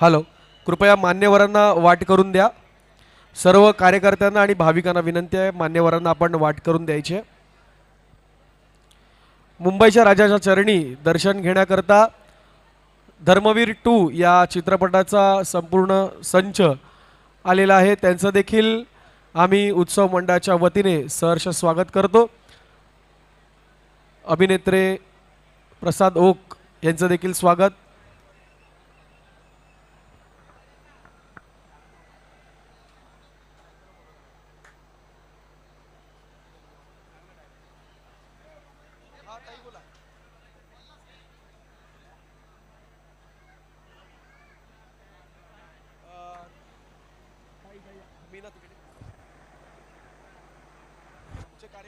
Hello कृपया मान्यवरांना वाट करून द्या. सर्व कार्यकर्त्यांना आणि भाविकांना विनंती आहे मान्यवरांना आपण वाट करून द्यायची मुंबईच्या राजाच्या चरणी दर्शन घेण्याकरता धर्मवीर टू या चित्रपटाचा संपूर्ण संच आलेला आहे. त्यांचं देखील आम्ही उत्सव मंडळाच्या वतीने सहर्ष स्वागत करतो. अभिनेत्रे प्रसाद ओक यांचं देखील स्वागत.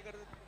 कर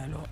हॅलो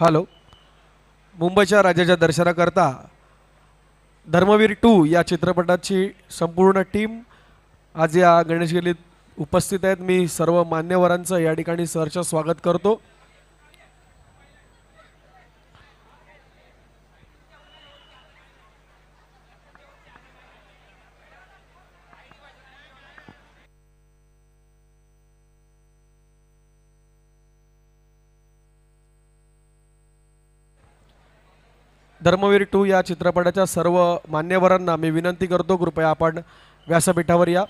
हॅलो मुंबईच्या राजाच्या दर्शनाकरता धर्मवीर टू या चित्रपटाची संपूर्ण टीम आज या गणेश उपस्थित आहेत. मी सर्व मान्यवरांचं या ठिकाणी सरचं स्वागत करतो. धर्मवीर टू या चित्रपटाच्या सर्व मान्यवरांना मी विनंती करतो कृपया आपण व्यासपीठावर या.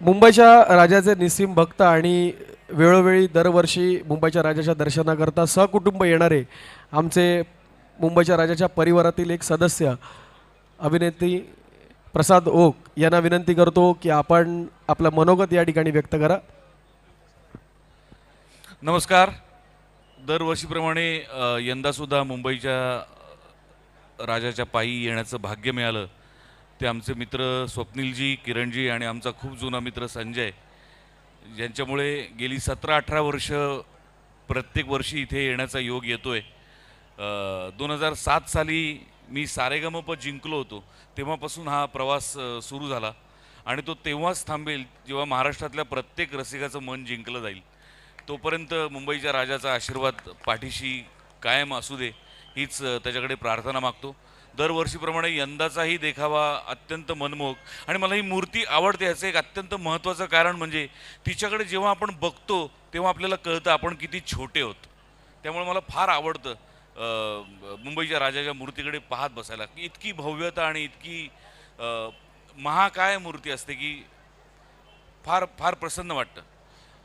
मुंबईच्या राजाचे निस्सीम भक्त आणि वेळोवेळी दरवर्षी मुंबईच्या राजाच्या दर्शनाकरता सहकुटुंब येणारे आमचे मुंबईच्या राजाच्या परिवारातील एक सदस्य अभिनेत्री प्रसाद ओक यांना विनंती करतो की आपण आपलं मनोगत या ठिकाणी व्यक्त करा. नमस्कार. दरवर्षीप्रमाणे यंदासुद्धा मुंबईच्या राजाच्या पायी येण्याचं भाग्य मिळालं. ते आमचे मित्र स्वप्नीलजी किरणजी आणि आमचा खूप जुना मित्र संजय ज्यांच्यामुळे गेली सतरा अठरा वर्ष प्रत्येक वर्षी इथे येण्याचा योग येतो आहे दोन हजार सात साली मी सारेगमप जिंकलो होतो. तेव्हापासून हा प्रवास सुरू झाला. आणि तो तेव्हाच थांबेल जेव्हा महाराष्ट्रातल्या प्रत्येक रसिकाचं मन जिंकलं जाईल. तोपर्यंत मुंबईच्या राजाचा आशीर्वाद पाठीशी कायम असू दे हीच त्याच्याकडे प्रार्थना मागतो. दरवर्षीप्रमाणे यंदाचाही देखावा अत्यंत मनमोहक. आणि मला ही मूर्ती आवडते याचं एक अत्यंत महत्त्वाचं कारण म्हणजे तिच्याकडे जेव्हा आपण बघतो तेव्हा आपल्याला कळतं आपण किती छोटे होत त्यामुळे मला फार आवडतं मुंबईच्या राजाच्या मूर्तीकडे पाहत बसायला. की इतकी भव्यता आणि इतकी महाकाय मूर्ती असते की फार फार प्रसन्न वाटतं.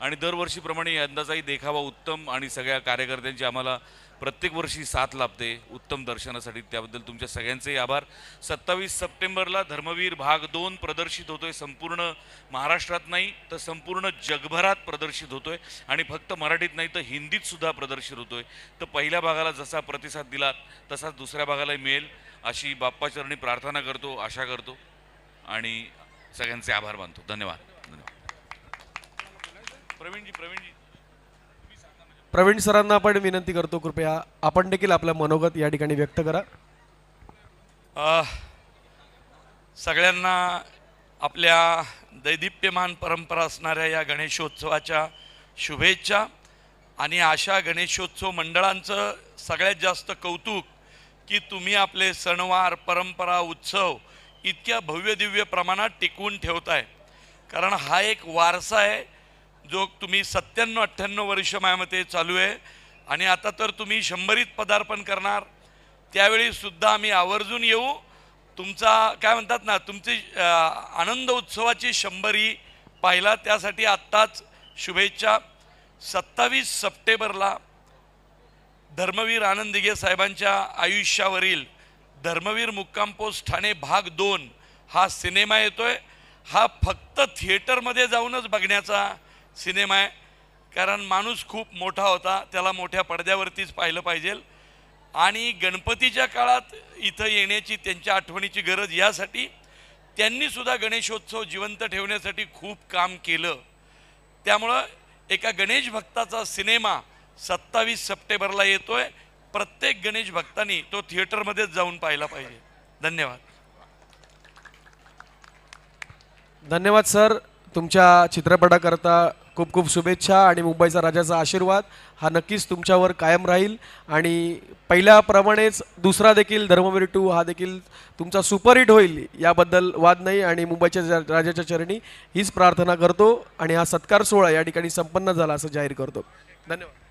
आणि दरवर्षीप्रमाणे यंदाचाही देखावा उत्तम आणि सगळ्या कार्यकर्त्यांची आम्हाला प्रत्येक वर्षी साथ लाभते उत्तम दर्शनासाठी. त्याबद्दल तुमच्या सगळ्यांचे आभार. सत्तावीस सप्टेंबरला धर्मवीर भाग दोन प्रदर्शित होतोय. संपूर्ण महाराष्ट्रात नाही तर संपूर्ण जगभरात प्रदर्शित होतोय. आणि फक्त मराठीत नाही तर हिंदीत सुद्धा प्रदर्शित होतोय. तर पहिल्या भागाला जसा प्रतिसाद दिलात तसाच दुसऱ्या भागालाही मिळेल अशी बाप्पाचरणी प्रार्थना करतो आशा करतो. आणि सगळ्यांचे आभार मानतो. धन्यवाद. धन्यवाद. प्रवीणजी प्रवीणजी. प्रवीण सरांना आपण विनंती करतो कृपया आपण देखील आपलं मनोगत या ठिकाणी व्यक्त करा. सगळ्यांना आपल्या दैदिप्यमान परंपरा असणाऱ्या या गणेशोत्सवाच्या शुभेच्छा आणि अशा गणेशोत्सव मंडळांचं सगळ्यात जास्त कौतुक की तुम्ही आपले सणवार परंपरा उत्सव इतक्या भव्य दिव्य प्रमाणात टिकवून ठेवताय. कारण हा एक वारसा आहे जो तुम्ही सत्त्याण्णव अठ्ठ्याण्णव वर्ष मायामध्ये चालू आहे आणि आता तर तुम्ही शंभरीत पदार्पण करणार. त्यावेळीसुद्धा आम्ही आवर्जून येऊ. तुमचा काय म्हणतात ना तुमची आनंद उत्सवाची शंभरी पाहिला. त्यासाठी आत्ताच शुभेच्छा. सत्तावीस सप्टेंबरला धर्मवीर आनंद दिघे साहेबांच्या आयुष्यावरील धर्मवीर मुक्काम पोस्ट ठाणे भाग दोन हा सिनेमा येतोय. हा फक्त थिएटरमध्ये जाऊनच बघण्याचा सिनेमा आहे. कारण माणूस खूप मोठा होता त्याला मोठ्या पडद्यावरतीच पाहिलं पाहिजे. आणि गणपतीच्या काळात इथं येण्याची त्यांच्या आठवणीची गरज यासाठी त्यांनीसुद्धा गणेशोत्सव जिवंत ठेवण्यासाठी खूप काम केलं. त्यामुळं एका गणेश भक्ताचा सिनेमा सत्तावीस सप्टेंबरला आहे प्रत्येक गणेश भक्तांनी तो थिएटरमध्येच जाऊन पाहिला पाहिजे. धन्यवाद. धन्यवाद सर. तुमच्या चित्रपटाकरता खूप खूप शुभेच्छा आणि मुंबईचा राजाचा आशीर्वाद. हा नक्कीच तुमच्यावर कायम राहील. आणि पहिल्याप्रमाणेच दुसरा देखील धर्मवीर टू हा देखील तुमचा सुपरहिट होईल याबद्दल वाद नाही. आणि मुंबईच्या राजाच्या चरणी हीच प्रार्थना करतो. आणि हा सत्कार सोहळा या ठिकाणी संपन्न झाला असं जाहीर करतो. धन्यवाद.